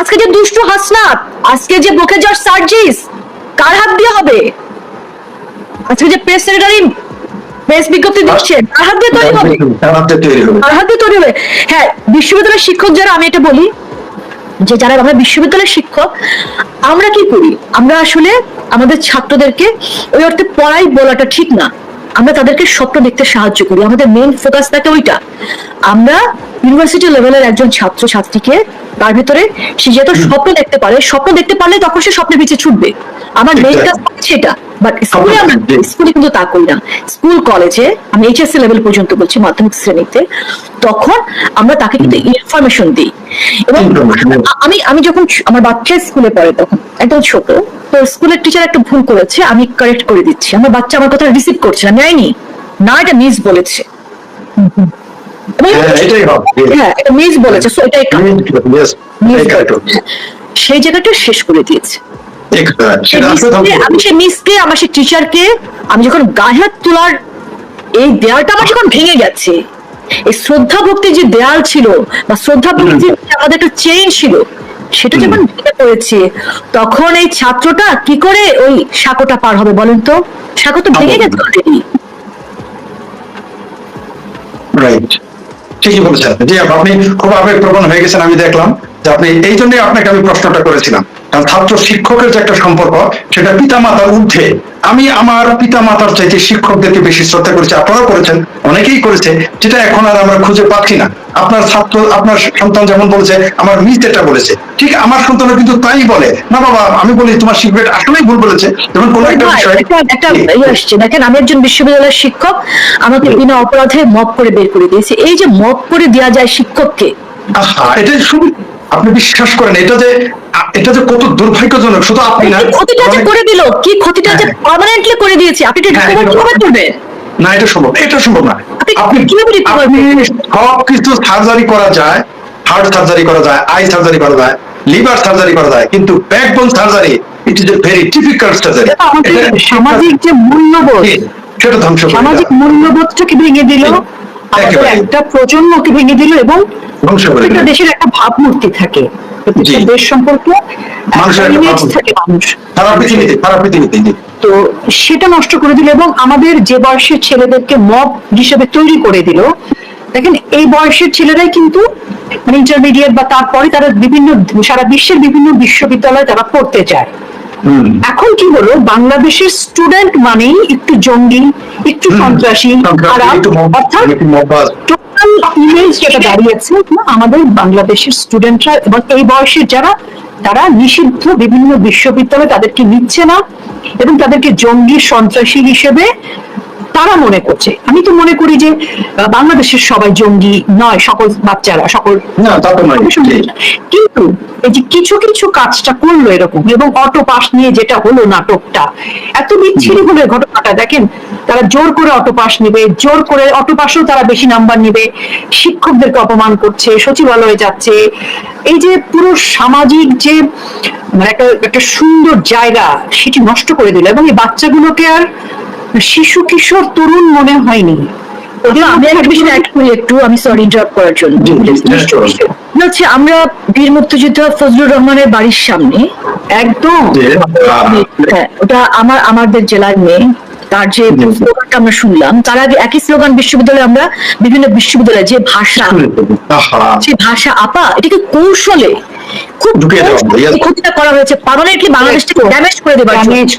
আজকে যে দুষ্টু হাসনাত আজকে যে বুকে যার সার্জিস কার হাত দিয়ে হবে? আজকে যে প্রেস সেক্রেটারি প্রেস বিজ্ঞপ্তি কার হাত দিয়ে তৈরি হবে? কার হাত দিয়ে তৈরি হবে? হ্যাঁ বিশ্ববিদ্যালয়ের শিক্ষক যারা আমি এটা বলি যে যারা আমরা বিশ্ববিদ্যালয়ের শিক্ষক আমরা কি করি? আমরা আসলে আমাদের ছাত্রদেরকে ওই অর্থে পড়াই বলাটা ঠিক না। আমরা তাদেরকে স্বপ্ন দেখতে সাহায্য করি। আমাদের মেইন ফোকাস থাকে ওইটা। আমরা ইউনিভার্সিটি লেভেলের একজন ছাত্র ছাত্রীকে তার ভিতরে সে যেহেতু স্বপ্ন দেখতে পারে স্বপ্ন দেখতে পারলে তখন সে স্বপ্নের পিছিয়ে ছুটবে। আমার মেইন কাজ সেটা বাট স্কুলে আমরা স্কুলে কিন্তু তা করি না। স্কুল কলেজে আমি এইচএসসি লেভেল পর্যন্ত বলছি মাধ্যমিক শ্রেণীতে তখন আমরা তাকে কিন্তু ইনফরমেশন দিই। এবং আমি আমি যখন আমার বাচ্চা স্কুলে পড়ে তখন একদম ছোট তো স্কুলের টিচার একটা ভুল করেছে আমি কারেক্ট করে দিচ্ছি। আমার বাচ্চা আমার কথা রিসিভ করছে না নেয়নি। না এটা মিস বলেছে। হ্যাঁ, এটা মিস সো এটাই. সেই জায়গাটা শেষ করে দিয়েছে। আমি সেই মিসকে আমার সেই টিচারকে আমি যখন গায়ে হাত তোলার এই দেয়ালটা আমার যখন ভেঙে গেছে এই শ্রদ্ধা ভক্তির যে দেয়াল ছিল বা শ্রদ্ধা ভক্তির যে আমাদের একটা চেইন ছিল সেটা যখন ভেঙে পড়েছে তখন এই ছাত্রটা কি করে ওই সাঁকোটা পার হবে বলেন তো? সাঁকো তো ভেঙে গেছে অলরেডি রাইট ঠিকই বলেছেন জি আপনি খুব আবেগপ্রবণ হয়ে গেছেন আমি দেখলাম যে আপনি এই জন্যই আপনাকে আমি প্রশ্নটা করেছিলাম। কারণ ছাত্র শিক্ষকের যে একটা সম্পর্ক সেটা পিতা মাতার ঊর্ধ্বে। আমি আমার পিতা মাতার চাইতে শিক্ষকদেরকে বেশি শ্রদ্ধা করেছি আপনারাও করেছেন অনেকেই করেছে যেটা এখন আর আমরা খুঁজে পাচ্ছি না। আপনার ছাত্র আপনার সন্তান যেমন বলেছে আমার মিস এটা বলেছে ঠিক আমার সন্তানও কিন্তু তাই বলে। না বাবা আমি বলি তোমার সিগারেট আসলেই ভুল বলেছে যেমন কোনো একটা বিষয় একটা ইয়ে আসছে। দেখেন আমি একজন বিশ্ববিদ্যালয়ের শিক্ষক আমাকে বিনা অপরাধে মপ করে বের করে দিয়েছে। এই যে মপ করে দেওয়া যায় শিক্ষককে আহা, এটা শুধু আপনি বিশ্বাস করেন এটা যে এটা যে কত দুর্ভাগ্যজনক শুধু আপনি না ক্ষতিটা যে করে দিল কি ক্ষতিটা যে হ্যাঁ। পার্মানেন্টলি করে দিয়েছে আপনি এটা হ্যাঁ, রিকভার কীভাবে করবেন না এটা সম্ভব এটা সম্ভব না। আপনি সব কিছু সার্জারি করা যায় হার্ট সার্জারি করা যায় আই সার্জারি করা যায় লিভার সার্জারি করা যায় কিন্তু backbone surgery it is a very difficult surgery সামাজিক যে মূল্যবোধ সেটা ধ্বংস সামাজিক। মূল্যবোধটাকে ভেঙে দিল আমাদের একটা প্রজন্মকে ভেঙে দিল এবং প্রত্যেকটা দেশের একটা ভাবমূর্তি থাকে। প্রত্যেকটা দেশ সম্পর্কে ইমেজ থাকে মানুষ। তো সেটা নষ্ট করে দিল এবং আমাদের যে বয়সের ছেলেদেরকে মব হিসেবে তৈরি করে দিল দেখেন এই বয়সের ছেলেরাই কিন্তু মানে ইন্টারমিডিয়েট বা তারপরে তারা বিভিন্ন সারা বিশ্বের বিভিন্ন বিশ্ববিদ্যালয়ে তারা পড়তে যায় হুম। এখন কি হলো? বাংলাদেশের স্টুডেন্ট মানেই একটু জঙ্গি একটু সন্ত্রাসী অর্থাৎ টোটাল ইমেজ যেটা দাঁড়িয়েছে আমাদের বাংলাদেশের স্টুডেন্টরা এবং এই বয়সের যারা তারা নিষিদ্ধ বিভিন্ন বিশ্ববিদ্যালয়ে তাদেরকে নিচ্ছে না এবং তাদেরকে জঙ্গি সন্ত্রাসী হিসেবে তারা মনে করছে। আমি তো মনে করি যে বাংলাদেশের সবাই জঙ্গি নয় সকল বাচ্চারা সকল। কিন্তু এই যে কিছু কিছু কাজটা করল এরকম এবং অটো পাস নিয়ে যেটা হলো নাটকটা এত বিচ্ছিরি হলো ঘটনাটা। দেখেন তারা জোর করে অটো পাস নিবে জোর করে অটো পাসেও তারা বেশি নাম্বার নিবে শিক্ষকদেরকে অপমান করছে সচিবালয়ে যাচ্ছে। এই যে পুরো সামাজিক যে মানে একটা একটা সুন্দর জায়গা সেটি নষ্ট করে দিল এবং এই বাচ্চাগুলোকে আর শিশু কিশোর তরুণ মনে হয়নি। একটা আমি সরি করার জন্য। হচ্ছে আমরা বীর মুক্তিযোদ্ধা ফজলুর রহমানের বাড়ির সামনে একদম জি, আহ, হ্যাঁ ওটা আমার আমাদের জেলার মেয়ে তার যে স্লোগানটা আমরা শুনলাম তার আগে একই স্লোগান বিশ্ববিদ্যালয়ে আমরা বিভিন্ন বিশ্ববিদ্যালয়ে যে ভাষা যে ভাষা আপা এটাকে কৌশলে খুব ঢুকিয়ে দেওয়া ক্ষতিটা করা হয়েছে। বাংলাদেশটাকে ড্যামেজ করে। ড্যামেজ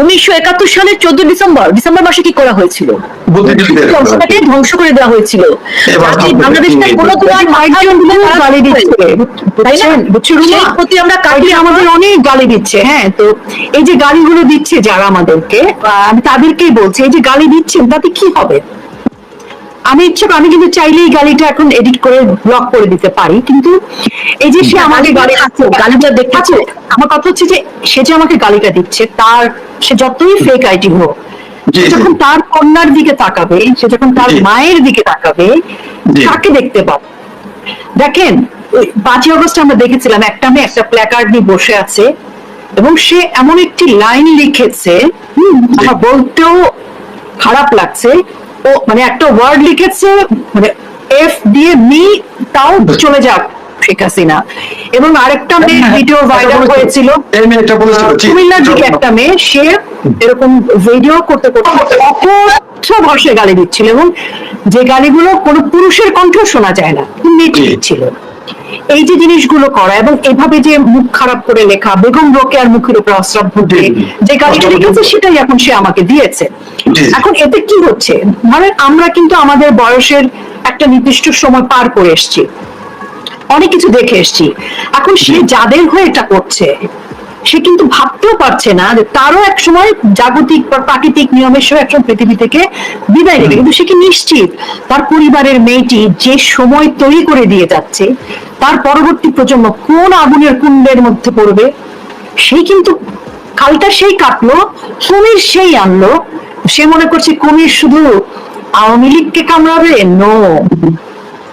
উনিশশো একাত্তর সালের চোদ্দ ডিসেম্বর ডিসেম্বর মাসে কি করা হয়েছিল? অংশটাকে ধ্বংস করে দেওয়া হয়েছিল। বাংলাদেশটা কোনো তোমার কয়েকজন গালি দিচ্ছে প্রতি আমরা আমাদের অনেক গালি দিচ্ছে হ্যাঁ তো এই যে গালিগুলো দিচ্ছে যারা আমাদেরকে আমি তাদেরকেই বলছি এই যে গালি দিচ্ছেন তাতে কি হবে? আমি ইচ্ছে আমি কিন্তু চাইলেই গালিটা এখন এডিট করে ব্লক করে দিতে পারি কিন্তু এই যে সে আমাকে গালিটা দেখতে আছে আমার কথা হচ্ছে যে সে যে আমাকে গালিটা দিচ্ছে তার সে যতই ফেক আইডি হোক। যখন তার কন্যার দিকে তাকাবে সে যখন তার মায়ের দিকে তাকাবে তাকে দেখতে পাবে। দেখেন পাঁচই অগস্ট আমরা দেখেছিলাম একটা মেয়ে একটা প্ল্যাকার্ড নিয়ে বসে আছে এবং সে এমন একটি লাইন লিখেছে আমার বলতেও খারাপ লাগছে ও মানে একটা ওয়ার্ড লিখেছে মানে এফ দিয়ে মি তাও চলে যাক শেখ হাসিনা এবং আরেকটা মেয়ে ভিডিও ভাইরাল হয়েছিল। কুমিল্লার দিকে একটা মেয়ে সে এরকম ভিডিও করতে করতে অকথ্য ভাষায় গালি দিচ্ছিল এবং যে গালিগুলো কোনো পুরুষের কণ্ঠ শোনা যায় না মেয়েটি জি। এই যে জিনিসগুলো করা এবং এভাবে যে মুখ খারাপ করে লেখা বেগম রোকেয়ার মুখের উপর অশ্রাব্য দিয়ে যে গালিটা লিখেছে সেটাই এখন সে আমাকে দিয়েছে। এখন এতে কি হচ্ছে? ধরেন আমরা কিন্তু আমাদের বয়সের একটা নির্দিষ্ট সময় পার করে এসেছি। অনেক কিছু দেখে এসছি। এখন সে যাদের হয়ে এটা করছে সে কিন্তু ভাবতেও পারছে না যে তারও এক সময় জাগতিক বা প্রাকৃতিক নিয়মের সহ একসময় পৃথিবী থেকে বিদায় নেবে। কিন্তু সে কি নিশ্চিত? তার পরিবারের মেয়েটি যে সময় তৈরি করে দিয়ে যাচ্ছে তার পরবর্তী প্রজন্ম কোন আগুনের কুণ্ডের মধ্যে পড়বে? সেই কিন্তু কালটা সেই কাটলো কুমির সেই আনলো। সে মনে করছে কুমির শুধু আওয়ামী লীগকে কামড়াবে? নো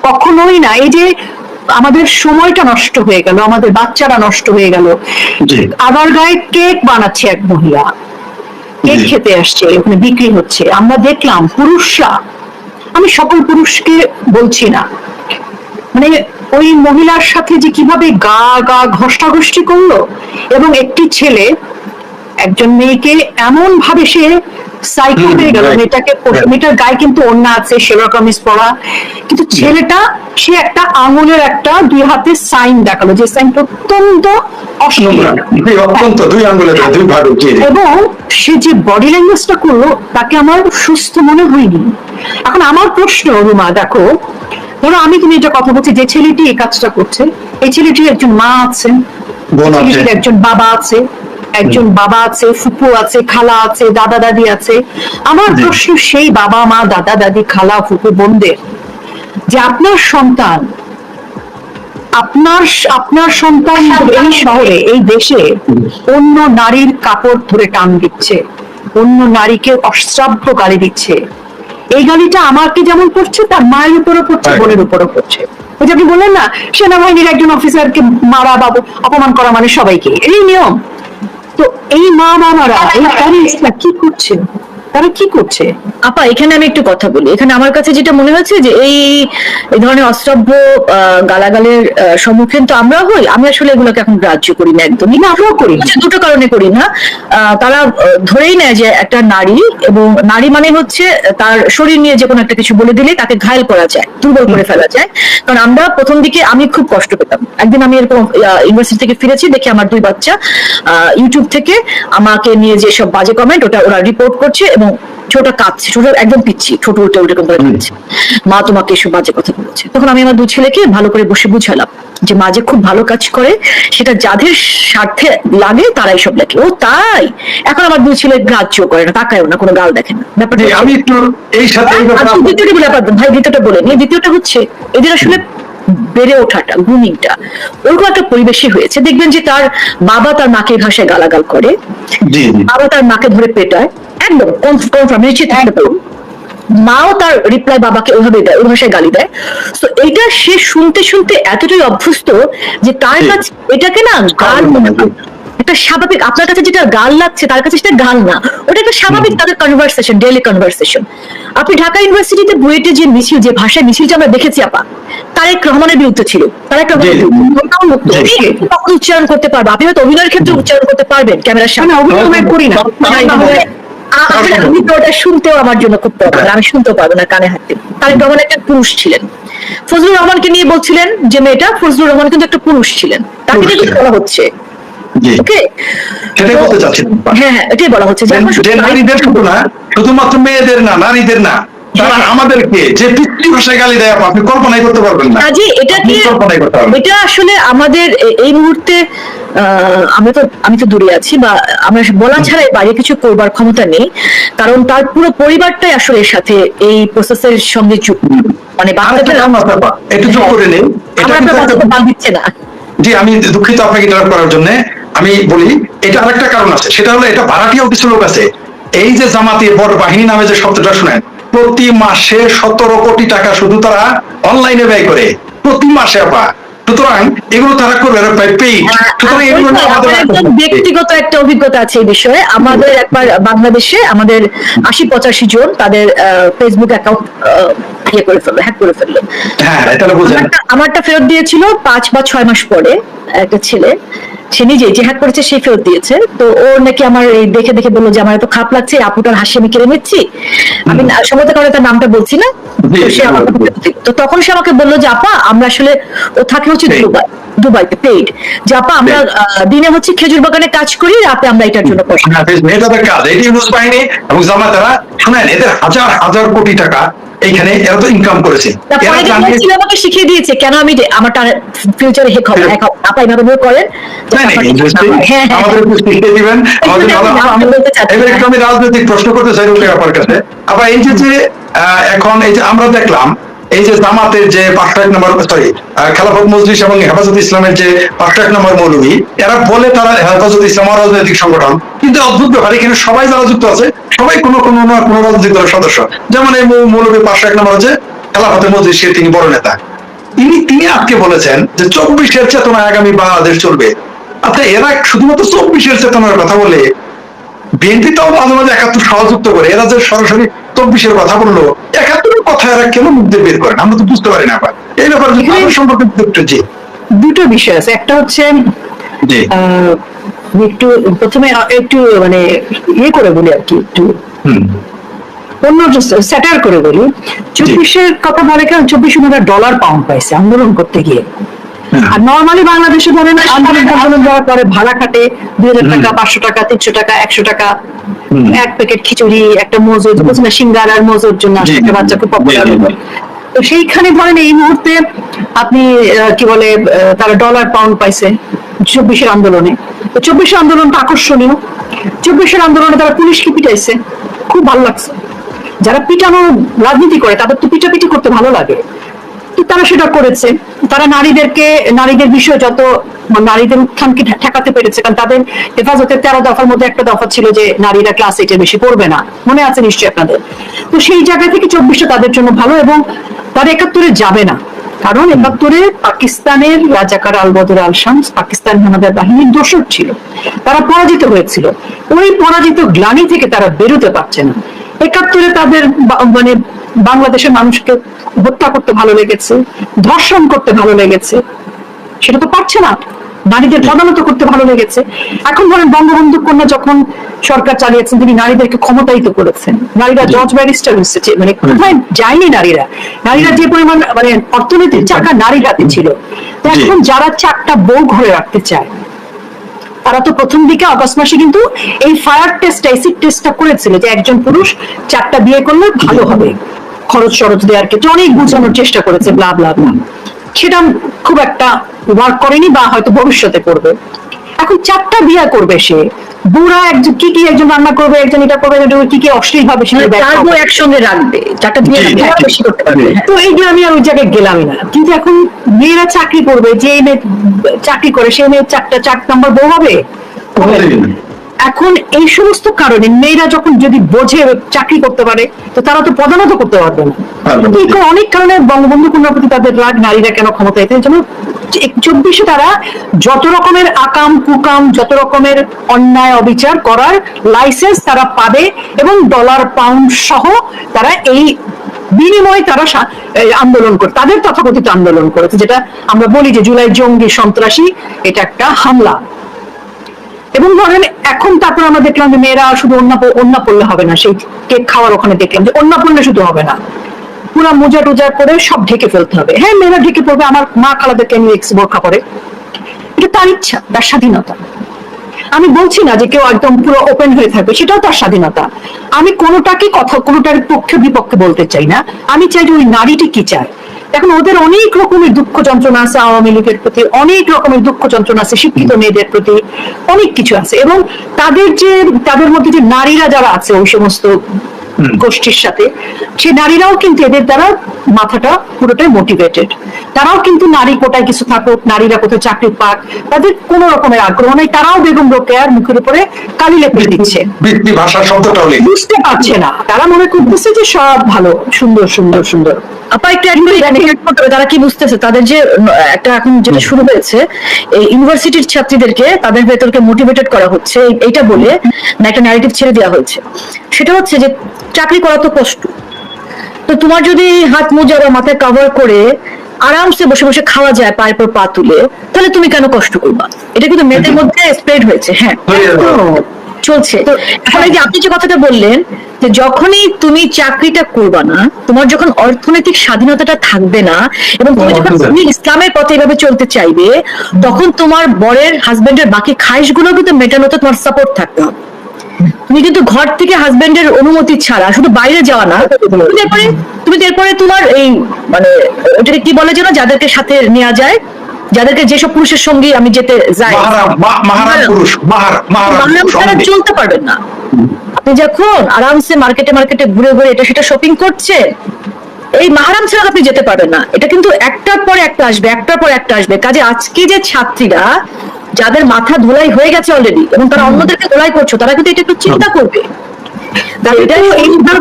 কখনোই না। এই যে আমাদের সময়টা নষ্ট হয়ে গেল আমাদের বাচ্চারা নষ্ট হয়ে গেল। আবার গায়ে কেক বানাচ্ছে এক মহিলা। কেক খেতে আসছে ওখানে বিক্রি হচ্ছে। আমরা দেখলাম পুরুষরা আমি সকল পুরুষকে বলছি না মানে ওই মহিলার সাথে যে কীভাবে গা গা ঘষ্টাঘষ্টি করল এবং একটি ছেলে একজন মেয়েকে এমন ভাবে সে সাইকো হয়ে গেল মেয়েটাকে মেয়েটার গায়ে কিন্তু অন্য আছে সেবা কামিজ কিন্তু ছেলেটা সে একটা আঙুলের একটা দুই হাতে সাইন দেখাল যে সাইনটা অত্যন্ত দুই দুই ভাগ জি। এবং সে যে বডি ল্যাঙ্গুয়েজটা করল তাকে আমার সুস্থ মনে হয়নি। এখন আমার প্রশ্ন রুমা দেখো ধরো আমি তুমি এটা কথা বলছি যে ছেলেটি এই কাজটা করছে এই ছেলেটির একজন মা আছেন একজন বাবা আছে একজন বাবা আছে ফুপু আছে খালা আছে দাদা দাদি আছে। আমার প্রশ্ন সেই বাবা মা দাদা দাদি খালা ফুপু বোনদের যে আপনার সন্তান আপনার আপনার সন্তান এই শহরে এই দেশে অন্য নারীর কাপড় ধরে টান দিচ্ছে অন্য নারীকে অশ্রাব্য গালি দিচ্ছে। এই গালিটা আমাকে যেমন করছে তার মায়ের উপরও করছে বোনের উপরও করছে। ওই যে আপনি বললেন না সেনাবাহিনীর একজন অফিসারকে মারা বা অপমান করা মানে সবাইকে এই নিয়ম। তো এই মা বাবারা এই প্যারেন্টসরা কি করছে? তারা কি করছে? আপা এখানে আমি একটু কথা বলি। এখানে আমার কাছে যেটা মনে হচ্ছে যে এই এই ধরনের অশ্রাব্য গালাগালের সম্মুখীন তো আমরা হই। আমি আসলে এগুলোকে এখন গ্রাহ্য করি না একদমই। না আমরাও করি না। দুটো কারণে করি না। তারা ধরেই নেয় যে একটা নারী এবং নারী মানে হচ্ছে তার শরীর নিয়ে যে কোনো একটা কিছু বলে দিলে তাকে ঘায়ল করা যায় দুর্বল করে ফেলা যায়। কারণ আমরা প্রথম দিকে আমি খুব কষ্ট পেতাম। একদিন আমি এরকম ইউনিভার্সিটি থেকে ফিরেছি দেখি আমার দুই বাচ্চা ইউটিউব থেকে আমাকে নিয়ে যে সব বাজে কমেন্ট ওটা ওরা রিপোর্ট করছে এবং ছোট কাঁদছে ছোট একদম পিচ্ছি ছোট উল্টে উল্টে করে কাঁদছে মা তোমাকে এসব বাজে কথা বলেছে। তখন আমি আমার দু ছেলেকে ভালো করে বসে বুঝালাম যে মা যে খুব ভালো কাজ করে সেটা যাদের স্বার্থে লাগে তারাই সব লেখে। ও তাই! এখন আমার দুই ছেলে গ্রাহ্য করে না তাকায়ও না কোনো গাল দেখে না। ব্যাপারটা আমি একটু এই সাথে দ্বিতীয়টা বলে ভাই দ্বিতীয়টা বলে নিই দ্বিতীয়টা হচ্ছে এদের আসলে বেড়ে ওঠাটা গ্রুমিংটা ওরকম একটা পরিবেশে হয়েছে। দেখবেন যে তার বাবা তার মাকে ভাষায় গালাগাল করে। বাবা তার মাকে ধরে পেটায়। একদম কনফার্ম নিশ্চিত পারো মাও তার রিপ্লাই বাবাকে ওইভাবে দেয় ওই ভাষায় গালি দেয়। তো এটা সে শুনতে শুনতে এতটাই অভ্যস্ত যে তার কাছে এটাকে না মনে একটা স্বাভাবিক আপনার কাছে যেটা গাল লাগছে তার কাছে সেটা গাল না। ওটা একটা স্বাভাবিক তাদের কনভারসেশন ডেইলি কনভারসেশন আপনি ঢাকা ইউনিভার্সিটিতে বুয়েটে যে মিছিল যে ভাষায় মিছিলটা আমরা দেখেছি আপা তারেক রহমানের বিরুদ্ধে ছিল। তারেক রহমানের উচ্চারণ করতে পারবে আপনি হয়তো অভিনয়ের ক্ষেত্রে উচ্চারণ করতে পারবেন ক্যামেরার সামনে। মানে অভিনয় করি না। আমি তো ওটা শুনতেও আমার জন্য খুব প্রবলেম আমি শুনতেও পারব না কানে হাতে তারেক রহমান একজন পুরুষ ছিলেন। ফজলুর রহমানকে নিয়ে বলছিলেন যে মেয়েটা ফজলুর রহমান কিন্তু একটা পুরুষ ছিলেন। তাকে নিয়ে কিছু বলা হচ্ছে। ওকে। হ্যাঁ হ্যাঁ এটাই বলা হচ্ছে। যে নারীদের শুধু না শুধুমাত্র মেয়েদের না নারীদের না। তারা আমাদেরকে যে পিতৃ ভাষায় গালি দেয় আপনি কল্পনাই করতে পারবেন না। কাজে এটাকে কল্পনাই করতে পারবেন না। এটা আসলে আমাদের এই মুহূর্তে আমরা তো আমি তো দূরে আছি বা আমরা বলা ছাড়াই বাইরে কিছু করবার ক্ষমতা নেই কারণ তার পুরো পরিবারটাই আসলে এর সাথে এই প্রসেসের সঙ্গে যুক্ত। মানে একটু করে নেই আমরা বাদ দিচ্ছে না। জি আমি দুঃখিত আপনাকে ইন্টারাপ্ট করার জন্য। আমি বলি এটা আরেকটা কারণ আছে। সেটা হলো এটা ভাড়াটিয়াও কিছু লোক আছে। এই যে জামাতি বড় বাহিনী নামে যে শব্দটা শুনেন প্রতি মাসে সতেরো কোটি টাকা শুধু তারা অনলাইনে ব্যয় করে। প্রতি মাসে আপা। সুতরাং এগুলো তারা করবে এগুলো একদম ব্যক্তিগত একটা অভিজ্ঞতা আছে এই বিষয়ে। আমাদের একবার বাংলাদেশে আমাদের আশি পঁচাশি জন তাদের ফেসবুক অ্যাকাউন্ট ইয়ে করে ফেলল হ্যাক করে ফেলল। হ্যাঁ আমারটা ফেরত দিয়েছিল পাঁচ বা ছয় মাস পরে একটা ছেলে। সে নিজে যে হ্যাক করেছে সে ফেরত দিয়েছে। তো ও নাকি আমার দেখে দেখে বলল যে আমার এত খারাপ লাগছে আপুটার হাসি আমি কেড়ে নিচ্ছি। আমি সম্ভবত কারণে তার নামটা বলছি না। তো সে আমাকে তখন সে আমাকে বলল যে আপা আমরা আসলে ও থাকে হচ্ছে. দুবাই দুবাইতে পেইড যে আপা আমরা দিনে হচ্ছে খেজুর বাগানে কাজ করি রাতে আমরা এটার জন্য কাজ এটি ইউনুস বাহিনী এবং জামাতারা শুনেন এদের হাজার হাজার কোটি টাকা এইখানে এরা তো ইনকাম করেছে আমাকে শিখিয়ে দিয়েছে কেন আমি আমার ফিউচারে হেক হবে হ্যাঁ। হবে। আপা করেন। হ্যাঁ হ্যাঁ আমাদের একটু শিখিয়ে দিবেন আমি এবার একটু আমি রাজনৈতিক প্রশ্ন করতে চাই আপনার কাছে আবার এই যে এখন এই যে আমরা দেখলাম এই যে জামাতের যে পাঁচটা এক নম্বর সরি খেলাফত মজলিস এবং হেফাজত ইসলামের যে পাঁচটা এক নম্বর মৌলবী, এরা বলে তারা হেফাজত ইসলাম রাজনৈতিক সংগঠন। কিন্তু অদ্ভুত ব্যাপার, এখানে সবাই যারা যুক্ত আছে, সবাই কোনো কোনো না কোনো রাজনৈতিক দলের সদস্য। যেমন এই মৌলবী এক নম্বর হচ্ছে খেলাফতে মজলিসের তিনি বড় নেতা। তিনি তিনি আজকে বলেছেন যে চব্বিশের চেতনায় আগামী বাংলাদেশ চলবে। আচ্ছা এরা শুধুমাত্র চব্বিশের চেতনার কথা বলে, বিএনপি তাও মাঝে মাঝে একাত্তর সহযুক্ত করে, এরা যে সরাসরি চব্বিশের কথা বলল একাত্তরের কথা এরা কেন মুখ দিয়ে বের করেন আমরা তো বুঝতে পারি না আবার এই ব্যাপারে সম্পর্কে একটু যে দুটো বিষয় আছে। একটা হচ্ছে একটু প্রথমে একটু মানে ইয়ে করে বলি আর কি একটু। হুম। অন্য স্যাটার করে বলি। চব্বিশের কথা বলে কেন চব্বিশ ডলার পাউন্ড পাইছে আন্দোলন করতে গিয়ে। আর নর্মালি বাংলাদেশে ধরেন দেওয়ার পরে ভাড়া খাটে দুই হাজার টাকা পাঁচশো টাকা তিনশো টাকা একশো টাকা এক প্যাকেট খিচুড়ি একটা সিঙ্গার আর মজুর জন্য জি, একটা বাচ্চা খুব পপুলার। তো সেইখানে ধরেন এই মুহূর্তে আপনি কি বলে তারা ডলার পাউন্ড পাইছে চব্বিশের আন্দোলনে। তো চব্বিশের আন্দোলনটা আকর্ষণীয়। চব্বিশের আন্দোলনে তারা পুলিশকে পিটাইছে? খুব ভালো লাগছে। যারা পিটানো রাজনীতি করে তাদের তো পিটাপিটি করতে ভালো লাগে। তারা সেটা করেছে। তারা নারীদেরকে, নারীদের বিষয়ে যত নারীদের উত্থানকে ঠেকাতে পেরেছে, কারণ তাদের হেফাজতের তেরো দফার মধ্যে একটা দফা ছিল যে নারীরা ক্লাস এইটে বেশি পড়বে না। মনে আছে নিশ্চয়ই আপনাদের? তো সেই জায়গা থেকে চব্বিশটা তাদের জন্য ভালো এবং তারা একাত্তরে যাবে না। কারণ একাত্তরে পাকিস্তানের রাজাকার আল বদর আল শামস পাকিস্তান হানাদার বাহিনীর দোষর ছিল। তারা পরাজিত হয়েছিল। ওই পরাজিত গ্লানি থেকে তারা বেরোতে পারছে না। একাত্তরে তাদের মানে বাংলাদেশের মানুষকে হত্যা করতে ভালো লেগেছে ধর্ষণ করতে ভালো লেগেছে সেটা তো পারছে না। নারীদের পদানত করতে ভালো লেগেছে। এখন ধরেন বঙ্গবন্ধু কন্যা যখন সরকার চালিয়েছেন তিনি নারীদেরকে ক্ষমতায়িত করেছেন। নারীরা জজ ব্যারিস্টার হচ্ছে মানে কোথায় যায়নি নারীরা? নারীরা যে পরিমাণ মানে অর্থনীতির চাকা নারীর হাতে ছিল। তো এখন যারা চারটা বউ ঘরে রাখতে চায় তারা তো প্রথম দিকে অগস্ট মাসে কিন্তু এই ফায়ার টেস্ট অ্যাসিড টেস্টটা করেছিল যে একজন পুরুষ চারটা বিয়ে করলে ভালো হবে। খরচ সরচ দেওয়ার ক্ষেত্রে অনেক বোঝানোর চেষ্টা করেছে ব্লা ব্লা ব্লা সেটা খুব একটা ওয়ার্ক করেনি বা হয়তো ভবিষ্যতে করবে এখন চারটা বিয়ে করবে সে বুড়া একজন কি কি একজন রান্না করবে একজন এটা করবে একজন কি কি অশ্লীল ভাবে সে মানে ব্যাখ্যা চার বউ করবে। একসঙ্গে রাখবে চারটা বিয়ে। বেশি করতে পারবে। তো এই যে আমি আর ওই জায়গায় গেলামই না কিন্তু এখন মেয়েরা চাকরি করবে যে মেয়ে চাকরি করে সেই মেয়ে চারটা চার নম্বর বউ হবে। এখন এই সমস্ত কারণে মেয়েরা যখন যদি বোঝে চাকরি করতে পারে তো তারা তো পদানত করতে পারবে না। কিন্তু অনেক কারণে বঙ্গবন্ধু কন্যার প্রতি তাদের রাগ নারীরা কেন ক্ষমতায় এতে? যেন চব্বিশে তারা যত রকমের আকাম কুকাম যত রকমের অন্যায় অবিচার করার লাইসেন্স তারা পাবে এবং ডলার পাউন্ড সহ তারা এই বিনিময়ে তারা আন্দোলন করে তাদের তথাকথিত আন্দোলন করেছে যেটা আমরা বলি যে জুলাই জঙ্গি সন্ত্রাসী এটা একটা হামলা। এবং ধরেন এখন তারপর আমরা দেখলাম যে মেয়েরা শুধু অন্য অন্য পড়লে হবে না, সেই কেক খাওয়ার ওখানে দেখলাম যে অন্য পড়লে শুধু হবে না। পুরা মোজা টোজা করে সব ঢেকে ফেলতে হবে। হ্যাঁ মেয়েরা ঢেকে পড়বে, আমার মা খালাদেরকে আমি এক্স বোরখা পরে এটা তার ইচ্ছা, তার স্বাধীনতা। আমি বলছি না যে কেউ একদম পুরো ওপেন হয়ে থাকবে, সেটাও তার স্বাধীনতা। আমি কোনোটাকে কথা, কোনোটার পক্ষে বিপক্ষে বলতে চাই না। আমি চাই যে ওই নারীটি কি চায়। এখন ওদের অনেক রকমের দুঃখ যন্ত্রণা আছে আওয়ামী লীগের প্রতি অনেক রকমের দুঃখ যন্ত্রণা আছে শিক্ষিত মেয়েদের প্রতি অনেক কিছু আছে। এবং তাদের যে তাদের মধ্যে যে নারীরা যারা আছে ওই সমস্ত গোষ্ঠীর সাথে সে নারীরাও কিন্তু এদের দ্বারা মাথাটা পুরোটাই মোটিভেটেড তারাও কিন্তু নারী কোটায় কিছু থাকুক নারীরা কোথাও চাকরি পাক তাদের কোন রকমের আগ্রহ নেই তারাও বেগম রোকেয়ার মুখের উপরে কালি লেপে দিচ্ছে। ভাষা শব্দটাও বুঝতে পারছে না। তারা মনে করতেছে যে সব ভালো সুন্দর সুন্দর সুন্দর। আপা একটু তারা কি বুঝতেছে? তাদের যে একটা এখন যেটা শুরু হয়েছে এই ইউনিভার্সিটির ছাত্রীদেরকে তাদের ভেতরকে মোটিভেটেড করা হচ্ছে এইটা বলে না একটা ন্যারেটিভ ছেড়ে দেওয়া হয়েছে। সেটা হচ্ছে যে চাকরি করা তো কষ্ট। তো তোমার যদি হাত মোজা বা মাথায় কভার করে আরামসে বসে বসে খাওয়া যায় পায়ের পর পা তুলে তাহলে তুমি কেন কষ্ট করবা? এটা কিন্তু মেয়েদের মধ্যে স্প্রেড হয়েছে হ্যাঁ। চলছে। এখন এই যে আপনি যে কথাটা বললেন যে যখনই তুমি চাকরিটা করবা না তোমার যখন অর্থনৈতিক স্বাধীনতাটা থাকবে না এবং তুমি যখন তুমি ইসলামের পথে এভাবে চলতে চাইবে তখন তোমার বরের হাজবেন্ডের বাকি খাইশগুলো কিন্তু মেটানোতে তোমার সাপোর্ট থাকতে হবে। তুমি কিন্তু ঘর থেকে হাজবেন্ডের অনুমতি ছাড়া শুধু বাইরে যাওয়া না তুমি এরপরে তুমি এরপরে তোমার এই মানে ওটাকে কি বলে যেন যাদেরকে সাথে নেওয়া যায় যাদেরকে যেসব পুরুষের সঙ্গে আমি যেতে যাই। অনেক। চলতে পারবেন না। আপনি যখন আরামসে মার্কেটে মার্কেটে ঘুরে ঘুরে এটা সেটা শপিং করছে এই মাহারাম ছাড়া আপনি যেতে পারবেন না। এটা কিন্তু একটার পর একটা আসবে একটার পর একটা আসবে। কাজে আজকে যে ছাত্রীরা যাদের মাথা ধোলাই হয়ে গেছে অলরেডি এবং তারা অন্যদেরকে ধোলাই করছ তারা কিন্তু এটা একটু চিন্তা করবে।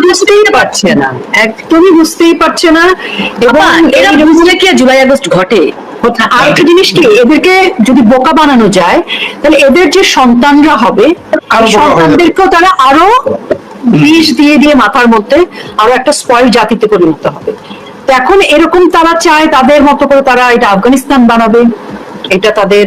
বুঝতেই পারছে না। একদমই বুঝতেই পারছে না এবং এবং এরা বুঝলে কি জুলাই আগস্ট ঘটে? আর একটা জিনিস কি এদেরকে যদি বোকা বানানো যায় তাহলে এদের যে সন্তানরা হবে আরও বোকা যাবে। সন্তানদেরকেও তারা আরও বিষ দিয়ে দিয়ে মাথার মধ্যে আরও একটা স্পয়েল জাতিতে পরিণত হবে। তো এখন এরকম তারা চায় তাদের মতো করে তারা এটা আফগানিস্তান বানাবে। এটা তাদের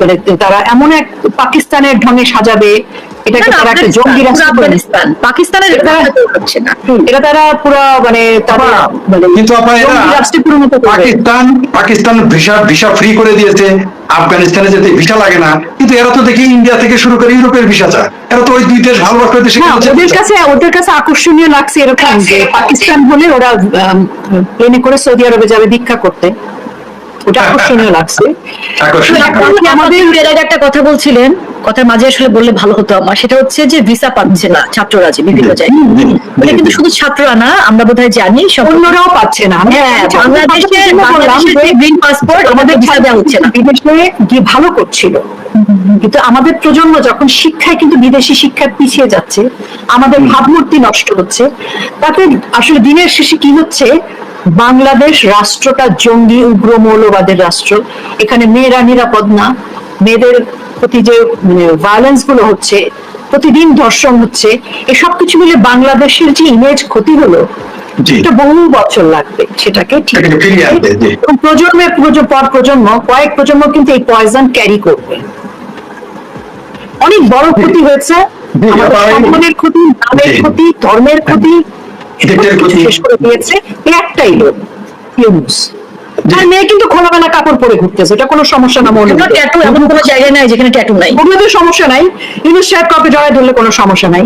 মানে তারা এমন এক পাকিস্তানের ঢঙে সাজাবে এটাকে না, না, তারা একটা জঙ্গি আফগানিস্তান, রাষ্ট্র করে আফগানিস্তান। পাকিস্তানের এটা- হচ্ছে না। এটা তারা পুরো মানে তারা মানে কিন্তু আপা এরা জঙ্গি রাষ্ট্রে পরিণত করবে। Pakistan Pakistan visa visa free করে দিয়েছে। আফগানিস্তানে যেতে ভিসা লাগে না। কিন্তু এরা তো দেখি ইন্ডিয়া থেকে শুরু করে ইউরোপের ভিসা চায়। এরা তো ওই দুই দেশ ভালোবাসা দেশে না কেন যেতে ওদের কাছে ওদের কাছে আকর্ষণীয় লাগছে এরকম যে পাকিস্তান হলে ওরা প্লেনে করে সৌদি আরবে যাবে ভিক্ষা করতে। ওটা আকর্ষণীয় লাগছে। আমাদের আমাদের এর আগে একটা কথা বলছিলেন কথার মাঝে আসলে বললে ভালো হতো আমার সেটা হচ্ছে যে ভিসা পাচ্ছে না ছাত্ররা যে বিভিন্ন জায়গায়। এটা কিন্তু শুধু ছাত্ররা না আমরা বোধহয় জানি অন্যরাও পাচ্ছে না। আমি হ্যাঁ বাংলাদেশে গ্রিন পাসপোর্ট আমাদের ভিসা দেওয়া হচ্ছে না। বিদেশে গিয়ে ভালো করছিল। কিন্তু আমাদের প্রজন্ম যখন শিক্ষায় কিন্তু বিদেশি শিক্ষায় পিছিয়ে যাচ্ছে আমাদের ভাবমূর্তি নষ্ট হচ্ছে। তাতে আসলে দিনের শেষে কি হচ্ছে? বাংলাদেশ রাষ্ট্রটা জঙ্গি উগ্র মৌলবাদের রাষ্ট্র। এখানে মেয়েরা নিরাপদ না। মেয়েদের প্রতি যে ভায়োলেন্সগুলো হচ্ছে প্রতিদিন ধর্ষণ হচ্ছে এসব কিছু মিলে বাংলাদেশের যে ইমেজ ক্ষতি হলো এটা বহু বছর লাগবে সেটাকে ঠিক প্রজন্মের প্রজ- পর প্রজন্ম কয়েক প্রজন্ম কিন্তু এই পয়জন ক্যারি করবে। অনেক বড় ক্ষতি হয়েছে আমাদের ক্ষতি নামের ক্ষতি ধর্মের ক্ষতি সবকিছু শেষ করে দিয়েছে একটাই লোক ইউনুস। আর মেয়ে কিন্তু খোলামেলা কাপড় পরে ঘুরতেছে এটা কোনো সমস্যা না মনে ট্যাটু এমন কোনো জায়গায় নাই যেখানে ট্যাটু নাই। ওগুলোতে সমস্যা নাই। ইউনুস সাহেব কাউকে জড়ায় ধরলে কোনো সমস্যা নাই।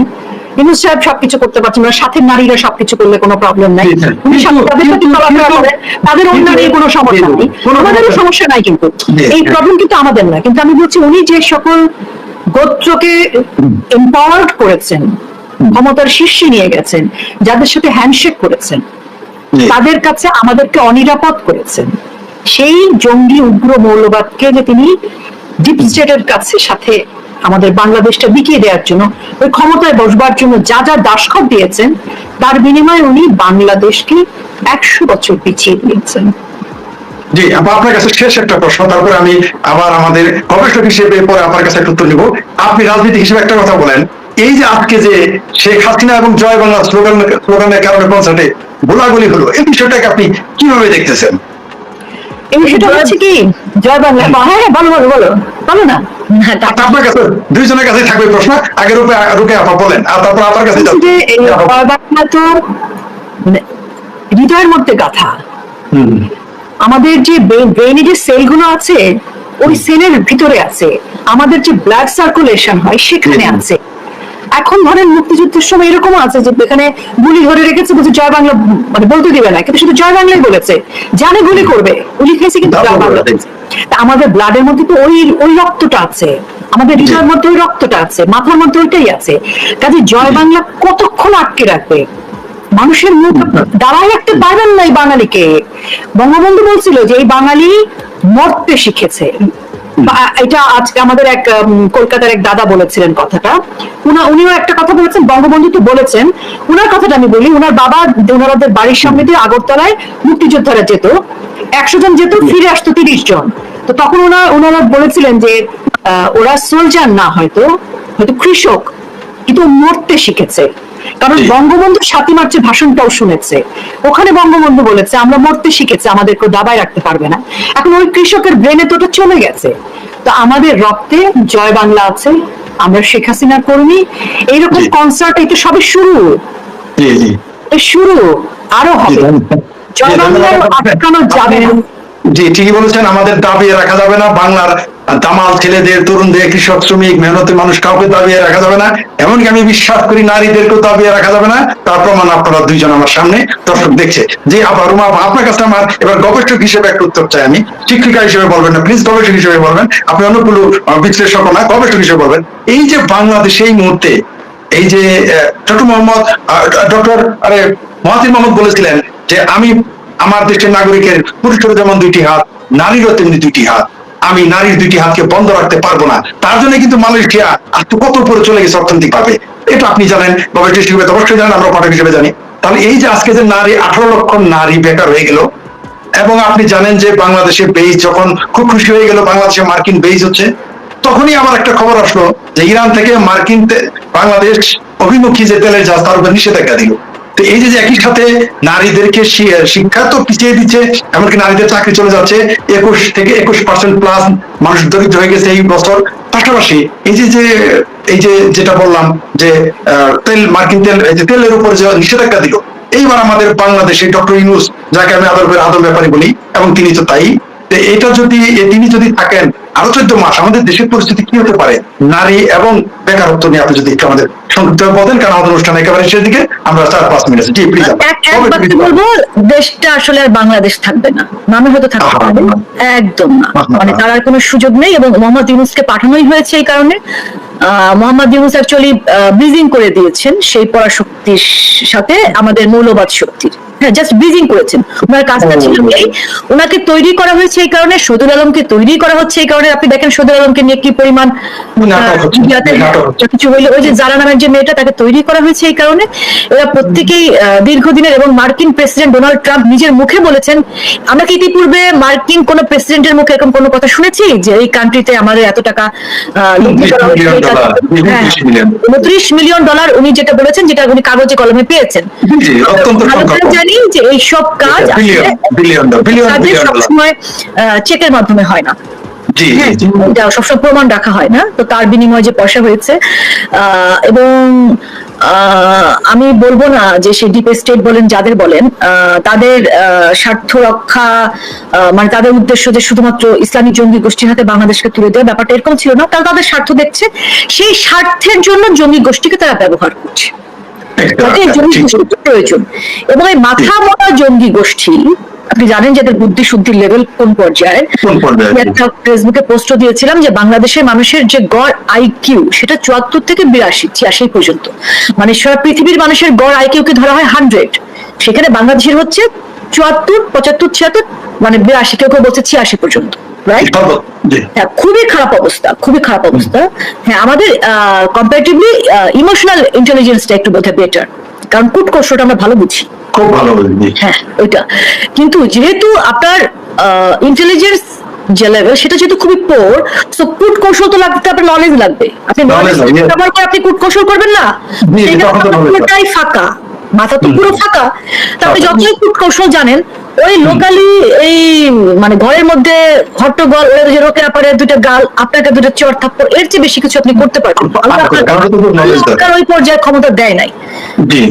ইউনুস সাহেব সবকিছু করতে পারছেন না সাথে নারীরা সবকিছু করলে কোনো প্রবলেম নাই। উনি তাদের সাথে চলাফেরা তাদের অন্য নিয়ে কোনো সমস্যা নেই। আমাদেরও সমস্যা- নাই। কিন্তু। এই। প্রবলেম কিন্তু আমাদের না। কিন্তু আমি বলছি উনি যে সকল গোত্রকে এম্পাওয়ার্ড করেছেন ক্ষমতার শীর্ষে নিয়ে গেছেন যাদের সাথে হ্যান্ডশেক করেছেন তাদের কাছে আমাদেরকে অনিরাপদ করেছেন। সেই জঙ্গি উগ্র মৌলবাদকে যে তিনি ডিপ স্টেটের কাছে সাথে আমাদের বাংলাদেশটা বিকিয়ে দেওয়ার জন্য ওই ক্ষমতায় বসবার জন্য যা যা দাসখত দিয়েছেন তার বিনিময়ে উনি বাংলাদেশকে একশো বছর পিছিয়ে দিয়েছেন। জি আপা, আপনার কাছে শেষ একটা প্রশ্ন তারপরে আমি আবার আমাদের গবেষক হিসেবে পরে আপনার কাছে একটা উত্তর নিব। আপনি রাজনীতি হিসেবে একটা কথা বলেন এই যে আজকে যে শেখ হাসিনা এবং জয় বাংলা স্লোগান স্লোগানের কারণে কনসার্টে গোলাগুলি হলো এই বিষয়টাকে আপনি কীভাবে দেখতেছেন? এই বিষয়টা হচ্ছে কি? জয় বাংলা। হ্যাঁ হ্যাঁ বলো বলো বলো। বলো না। হ্যাঁ, তা- আপনার কাছে দুইজনের কাছে থাকবে প্রশ্ন। আগে রূপে রূপে আপা বলেন আর তারপর আপনার কাছে যে এই জয় বাংলা তো মানে হৃদয়ের মধ্যে গাথা। হুম, আমাদের যে ব্রেনে যে সেলগুলো আছে ওই সেলের ভিতরে আছে। আমাদের যে ব্লাড সার্কুলেশন হয় সেখানে। আছে। এখন ধরেন মুক্তিযুদ্ধের সময় এরকম আছে যে এখানে গুলি ধরে রেখেছে বলছে জয় বাংলা মানে বলতে দিবে না কিন্তু শুধু জয় বাংলাই বলেছে। জানে গুলি করবে গুলি খেয়েছে কিন্তু জয় বাংলা। আমাদের ব্লাডের মধ্যে তো ওই ওই রক্তটা আছে। আমাদের হৃদয়ের মধ্যে ওই রক্তটা আছে মাথার মধ্যে ওইটাই আছে। কাজে জয় বাংলা কতক্ষণ আটকে রাখবে? মানুষের মুখ দাঁড়ায় রাখতে পারবেন না এই বাঙালিকে। বঙ্গবন্ধু বলছিল যে এই বাঙালি মরতে শিখেছে। এটা আজকে আমাদের এক কলকাতার এক দাদা বলেছিলেন কথাটা। উনা, উনিও একটা কথা বলেছেন, বঙ্গবন্ধু তো বলেছেন। উনার কথাটা আমি বলি, উনার বাবা ওনারাদের বাড়ির সামনে দিয়ে আগরতলায় মুক্তিযোদ্ধারা যেত। একশো জন যেত, ফিরে আসতো তিরিশ জন। তো তখন ওনারা ওনারা বলেছিলেন যে ওরা সোলজার না হয়তো হয়তো কৃষক। কিন্তু মরতে শিখেছে। কারণ বঙ্গবন্ধু সাতই মার্চের ভাষণটাও শুনেছে। ওখানে বঙ্গবন্ধু বলেছে আমরা মরতে শিখেছে আমাদের কেউ দাবায় রাখতে পারবে না। এখন ওই কৃষকের ব্রেনে তো ওটা চলে গেছে। তো আমাদের রক্তে জয় বাংলা আছে আমরা শেখ হাসিনার কর্মী। এইরকম। কনসার্ট এটা সবে শুরু। শুরু আরও হবে। জয় বাংলা। আটকানো যাবে না। জি ঠিকই বলেছেন আমাদের দাবিয়ে রাখা যাবে না বাংলার দামাল ছেলেদের তরুণদের কৃষক শ্রমিক মেহনতি মানুষ কাউকে দাবিয়ে রাখা যাবে না। এমনকি আমি বিশ্বাস করি নারীদেরকেও দাবিয়ে রাখা যাবে না। তার প্রমাণ আপনারা দুইজন আমার সামনে দর্শক দেখছে। যে আবার রুমা আপনার কাছে আমার এবার গবেষক হিসেবে একটা উত্তর চাই আমি। শিক্ষিকা হিসেবে বলবেন না প্লিজ গবেষক হিসেবে বলবেন। আপনি অনুকূল আহ, বিশ্লেষক না গবেষক হিসেবে বলবেন। এই যে বাংলাদেশে এই মুহূর্তে এই যে ডক্টর মোহাম্মদ ডক্টর আরে মহাতির মোহাম্মদ বলেছিলেন যে আমি আমার দেশের নাগরিকের পুরুষের যেমন দুইটি হাত নারীরও তেমনি দুইটি হাত। আমি নারীর দুইটি হাতকে বন্ধ রাখতে পারব না। তার জন্য কিন্তু মালয়েশিয়া তো কত উপরে চলে গেছে অর্থনৈতিক ভাবে। এটা আপনি জানেন গবেষক হিসেবে অবশ্যই জানেন, আমরা পাঠক হিসেবে জানি। তাহলে এই যে আজকে যে নারী, আঠারো লক্ষ নারী বেকার হয়ে গেল, এবং আপনি জানেন যে বাংলাদেশে বেইজ যখন খুব খুশি হয়ে গেল, বাংলাদেশে মার্কিন বেইজ হচ্ছে, তখনই আমার একটা খবর আসলো যে ইরান থেকে মার্কিন বাংলাদেশ অভিমুখী যে তেলের জাহাজ, তার উপর নিষেধাজ্ঞা দিল। তো এই যে একই সাথে নারীদেরকে শিক্ষা তো পিছিয়ে দিচ্ছে, এমনকি নারীদের চাকরি চলে যাচ্ছে, একুশ থেকে একুশ পার্সেন্ট প্লাস মানুষ দরিদ্র হয়ে গেছে এই বছর। পাশাপাশি এই যে যে, এই যে যেটা বললাম যে তেল, মার্কিন তেল, এই যে তেলের উপর যে নিষেধাজ্ঞা দিল, এইবার আমাদের বাংলাদেশে ডক্টর ইউনুস, যাকে আমি আদর আদর ব্যাপারে বলি, এবং তিনি তো তাই এটা যদি তিনি যদি থাকেন আরও চোদ্দ মাস আমাদের দেশের পরিস্থিতি কি হতে পারে? নারী এবং বেকারত্ব নিয়ে আপনি যদি একটু আমাদের সংক্ষিপ্ত বলেন কারণ আমাদের অনুষ্ঠান একেবারে দিকে আমরা চার পাঁচ মিনিট জি প্লিজ বলব দেশটা আসলে আর বাংলাদেশ থাকবে না। নামে হয়তো থাকতে পারে। একদম না। মানে তার আর কোনো সুযোগ নেই এবং মোহাম্মদ ইউনুসকে পাঠানোই হয়েছে এই কারণে। মোহাম্মদ ইউনুস অ্যাকচুয়ালি ব্রিজিং করে দিয়েছেন সেই পরাশক্তির সাথে আমাদের মৌলবাদ শক্তির। হ্যাঁ জাস্ট ব্রিজিং করেছেন। ওনার কাজটা ছিল এই। ওনাকে তৈরি করা হয়েছে এই কারণে সদুল আলমকে তৈরি করা হচ্ছে এই কারণে। আপনি দেখেন সদুল আলমকে নিয়ে কি পরিমাণ। কিছু হইল ওই যে জারা নামের যে মেয়েটা তাকে তৈরি করা হয়েছে এই কারণে এরা প্রত্যেকেই দীর্ঘদিনের এবং মার্কিন প্রেসিডেন্ট ডোনাল্ড ট্রাম্প নিজের মুখে বলেছেন আমরা কি ইতিপূর্বে মার্কিন কোন প্রেসিডেন্টের মুখে এরকম কোনো কথা শুনেছি যে এই কান্ট্রিতে আমাদের এত টাকা হয়েছে, মিলিয়ন ডলার, হ্যাঁ, 29 মিলিয়ন। 29 মিলিয়ন ডলার উনি যেটা বলেছেন যেটা উনি কাগজে কলমে পেয়েছেন। জানি যে এইসব কাজ সবসময় চেকের মাধ্যমে হয় না হ্যাঁ সবসময় প্রমাণ রাখা হয়, না? তো তার বিনিময়ে যে পয়সা হয়েছে এবং আমি বলব না যে সে ডিপ স্টেট বলেন, যাদের বলেন তাদের স্বার্থ রক্ষা মানে তাদের উদ্দেশ্য যে শুধুমাত্র ইসলামিক জঙ্গি গোষ্ঠীর হাতে বাংলাদেশকে তুলে দেওয়া ব্যাপারটা এরকম ছিল না, তারা তাদের স্বার্থ দেখছে, সেই স্বার্থের জন্য জঙ্গি গোষ্ঠীকে তারা ব্যবহার করছে। প্রয়োজন। এবং এই মাথা মোটা জঙ্গি গোষ্ঠী আপনি জানেন যে বুদ্ধি শুদ্ধির লেভেল কোন পর্যায়ে একটা ফেসবুকে পোস্ট দিয়েছিলাম যে বাংলাদেশের মানুষের যে গড় আইকিউ সেটা চুয়াত্তর থেকে বিরাশি ছিয়াশি পর্যন্ত। মানে সারা পৃথিবীর মানুষের গড় আইকিউ কে ধরা হয় হান্ড্রেড সেখানে বাংলাদেশের হচ্ছে চুয়াত্তর পঁচাত্তর ছিয়াত্তর মানে বিরাশি কেউ কেউ বলছে ছিয়াশি পর্যন্ত রাইট হ্যাঁ খুবই খারাপ অবস্থা খুবই খারাপ অবস্থা। হ্যাঁ আমাদের কম্পারেটিভলি ইমোশনাল ইন্টেলিজেন্সটা একটু বোধহয় বেটার কারণ কূটকৌশলটা আমরা ভালো বুঝি। খুব ভালো হ্যাঁ ওইটা। কিন্তু যেহেতু আপনার ইন্টেলিজেন্স যে লেভেল সেটা যেহেতু খুবই পোর সো কূট কৌশল তো লাগতে আপনার নলেজ লাগবে। আপনি নলেজ ব্যবহার করে আপনি কূট কৌশল করবেন না। পুরোটাই ফাঁকা। মাথা তো পুরো ফাঁকা। তাহলে আপনি একটু যতই কূট কৌশল জানেন ওই লোকালি এই মানে ঘরের মধ্যে হট্টগোল ওদের যে রোকেরা পারে দুটো গাল আপনাকে দুটো চর থাপ্পড় এর চেয়ে বেশি কিছু আপনি করতে পারবেন। আপনার ওই পর্যায়ে ক্ষমতা দেয় নাই। জি।